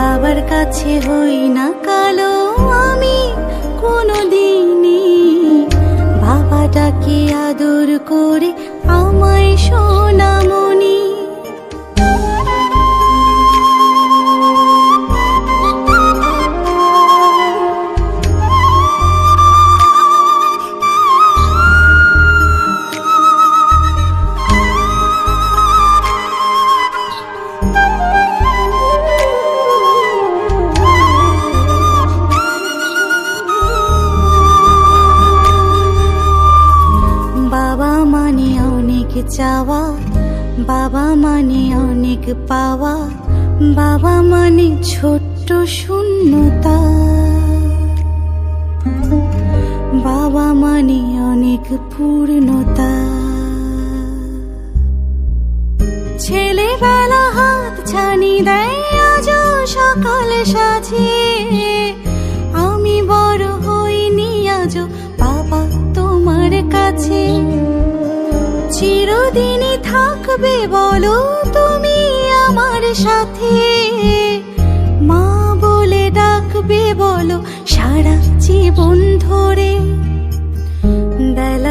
বাবার কাছে হই না কালো আমি কোনো দিনই বাবা ডাকে আদর করে আমায় পূর্ণতা ছেলেবেলা হাত ছানি দেয়, আজ সকাল সাজে আমি বড় হইনি, আজ বাবা তোমার কাছে। চিরদিনই থাকবে বলো তুমি আমার সাথে। মা বলে ডাকবে বলো সারা জীবন ধরে।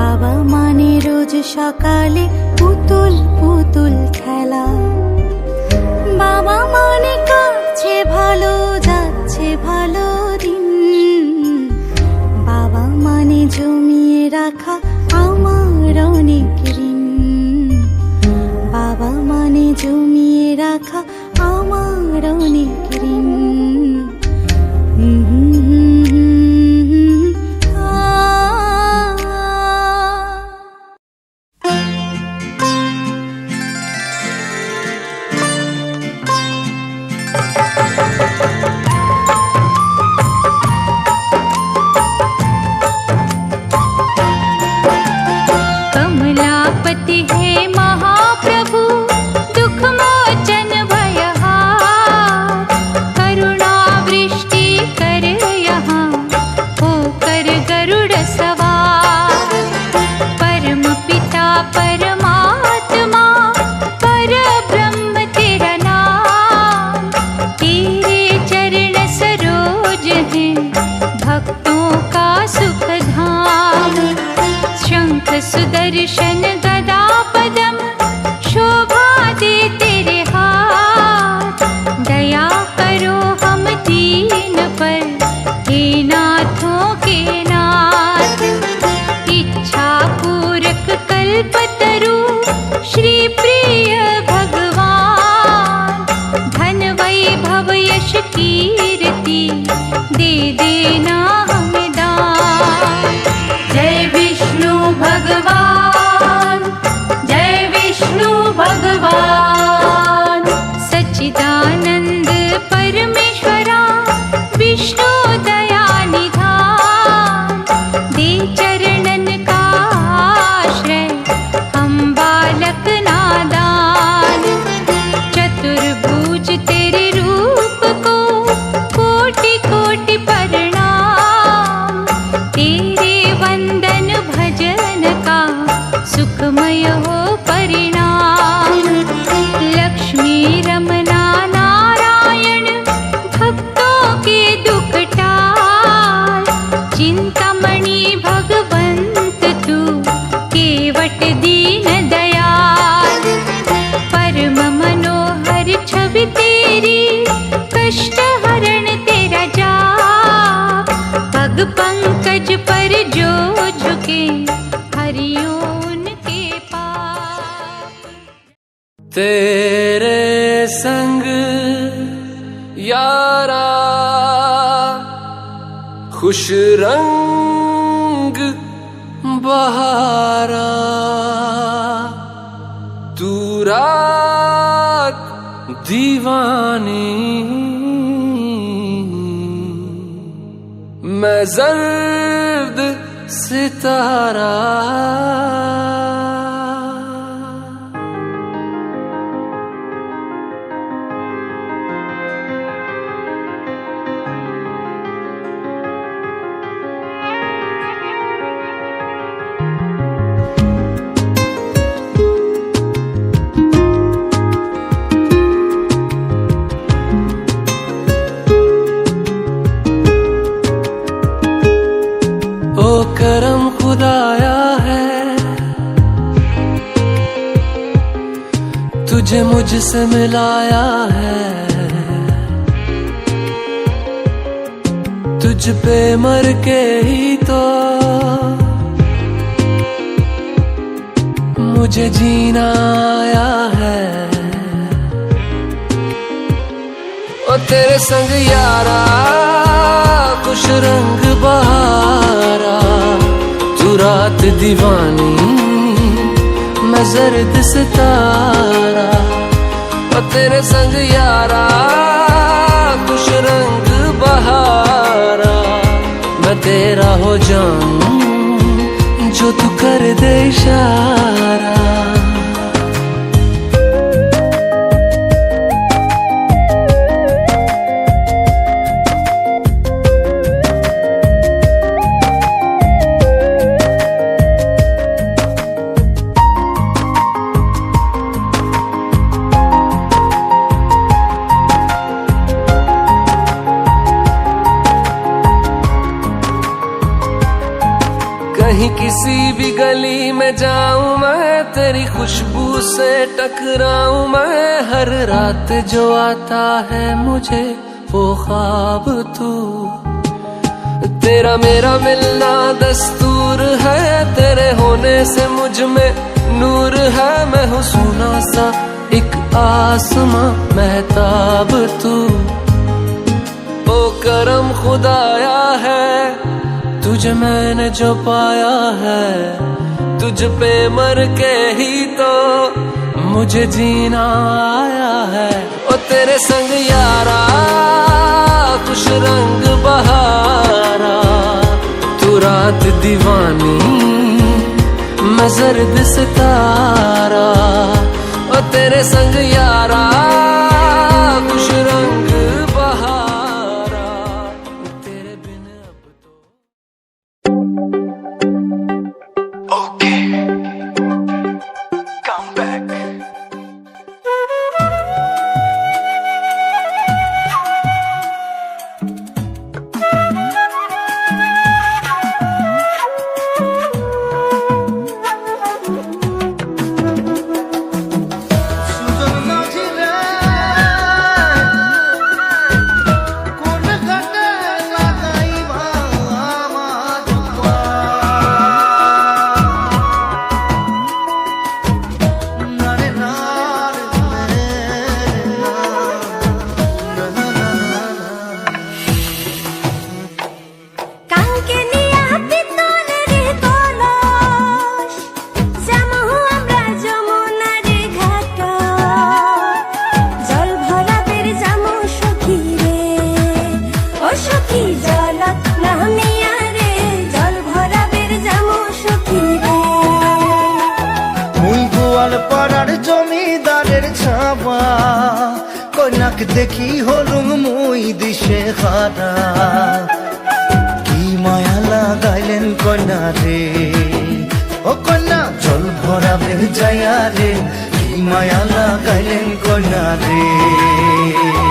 বাবা মানে রোজ সকালে পুতুল পুতুল খেলা। বাবা মানে কাছে ভালো यश कीर्ति दे देना बहारा। तू रात दीवानी। मैं जर्द सितारा। मुझसे मिलाया है। तुझ पे मर के ही तो मुझे जीना आया है। ओ तेरे संग यारा, कुछ रंग बहारा, तू रात दीवानी, मैं जर्द सितारा। तेरे संग यारा कुछ रंग बहारा। मैं तेरा हो जाऊँ, जो तू कर दे इशारा। जाऊँ मैं, तेरी खुशबू से टकराऊं मैं। हर रात जो आता है मुझे, वो ख्वाब तू। तेरा मेरा मिलना दस्तूर है, तेरे होने से मुझमें नूर है। मैं हूँ सोना सा एक आसमां, महताब तू। ओ करम खुदाया है, तुझे मैंने जो पाया है। तुझ पे मर के ही तो मुझे जीना आया है। ओ तेरे संग यारा कुछ रंग बहारा। तू रात दीवानी, मैं जर्द सितारा। ओ तेरे संग यारा পাড়ার জমিদারের ছাপা। কন্যাক দেখি হলুম মুই দিশে হারা কি মায়া লাগাইলেন কন্যা রে। ও কন্যা, জল ভরাবে যায়া রে। কি মায়া লাগাইলেন কন্যা রে।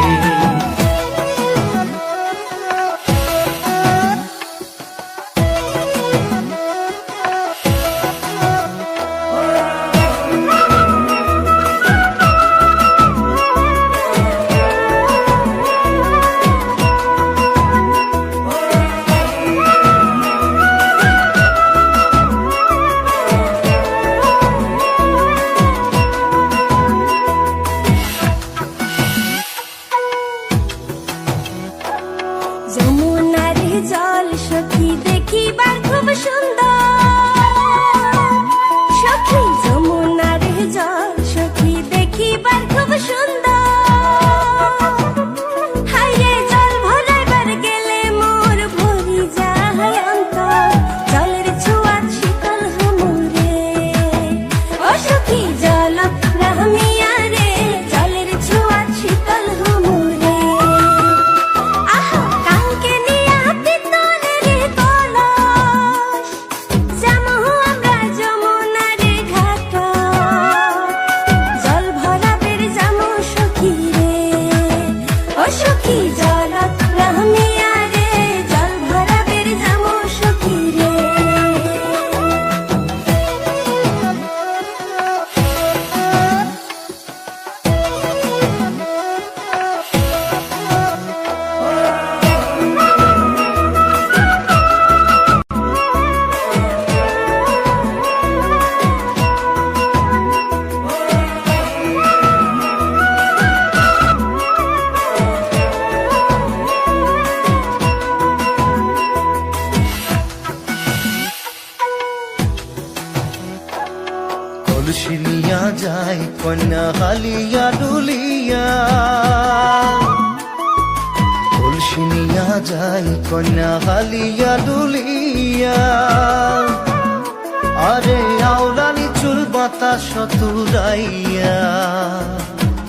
উড়াইয়া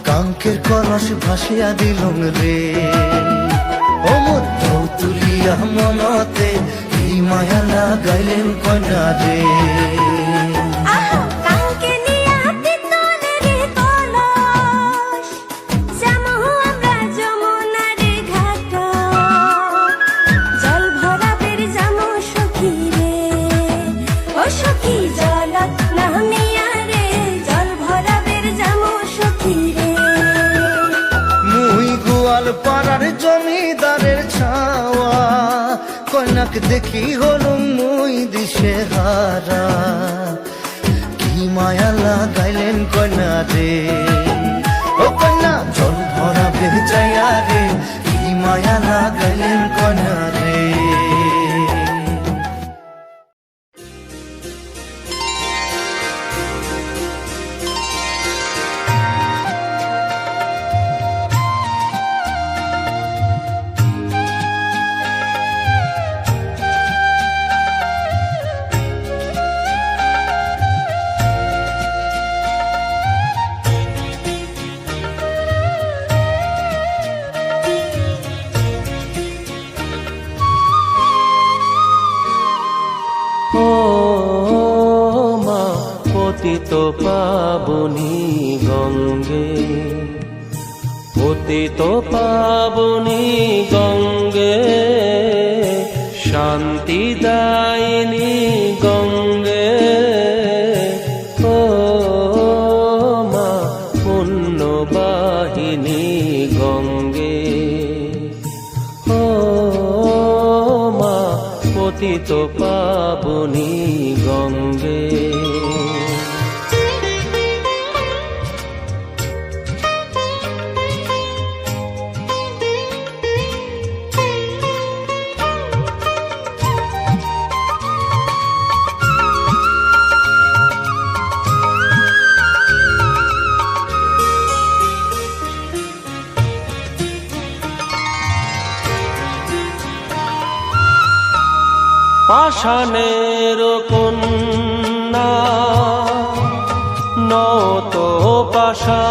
কাঙ্কের কলস ভাসিয়া দিলুম রে। অমর বউ তুলিয়া মনতে এই মায়া লাগাইলেন কন্যা রে। তো পাবনি গঙ্গে, শান্তি দায়নি গঙ্গে। ও মা পুণ্য বাহিনী গঙ্গে। ও মা, পতিত পাবনী পাষাণের কন্যা নত পাশা।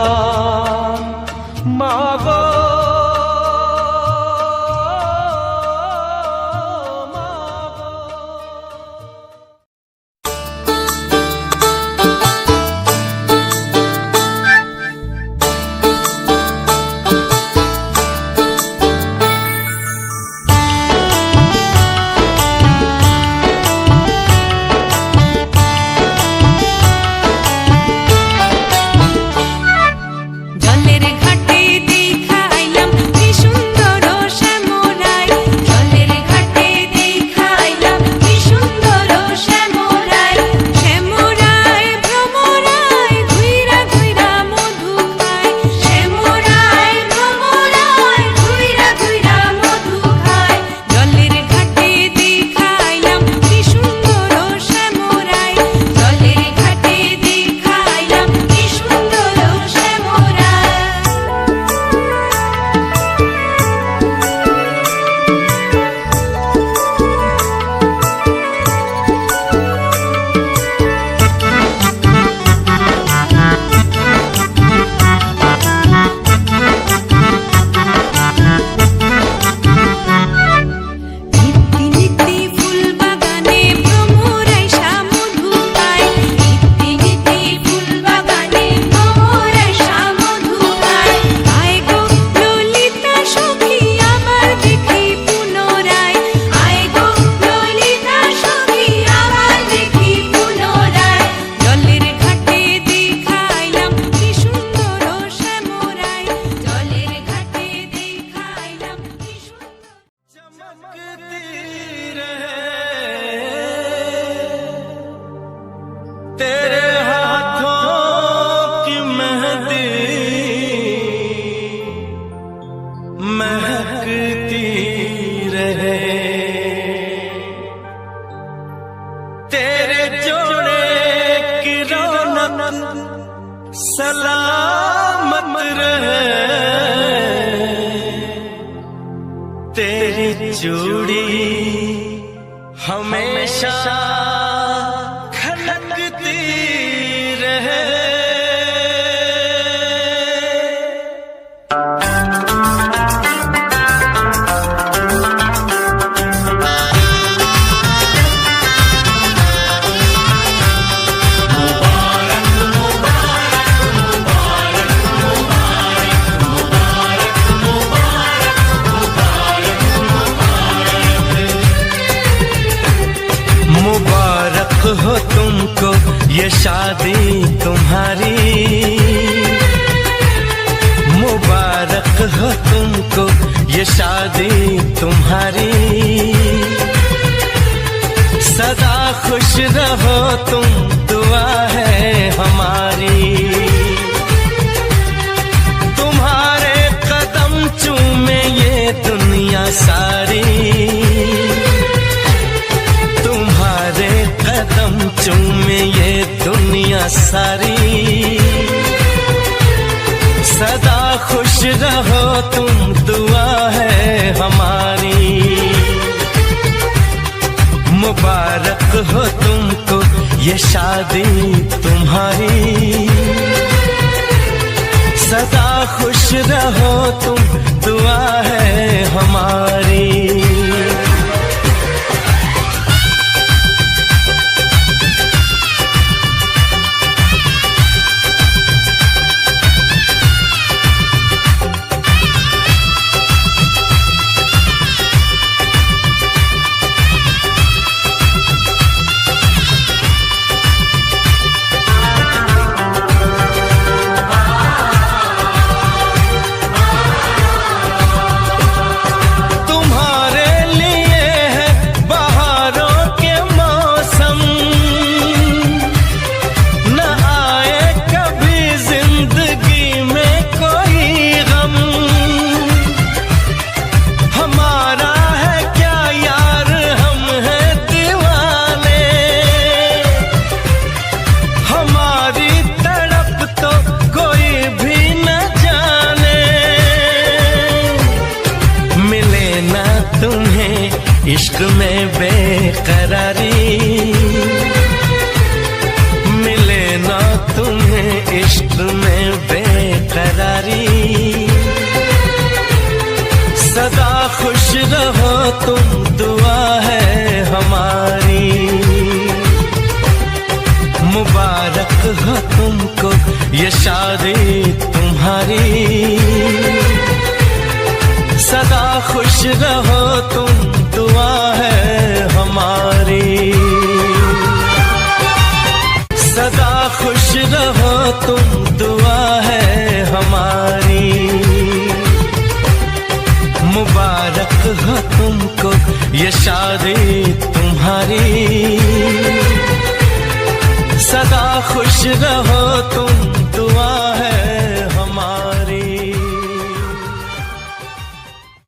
see रहो तुम दुआ है हमारी। तुम्हारे कदम चूमे ये दुनिया सारी। तुम्हारे कदम चूमे ये दुनिया सारी। सदा खुश रहो, तुम दुआ है हमारी। मुबारक हो तुमको ये शादी तुम्हारी। सदा खुश रहो तुम दुआ खुश रहो तुम, दुआ है हमारी। सदा खुश रहो तुम, दुआ है हमारी। मुबारक हो तुमको ये शादी तुम्हारी। सदा खुश रहो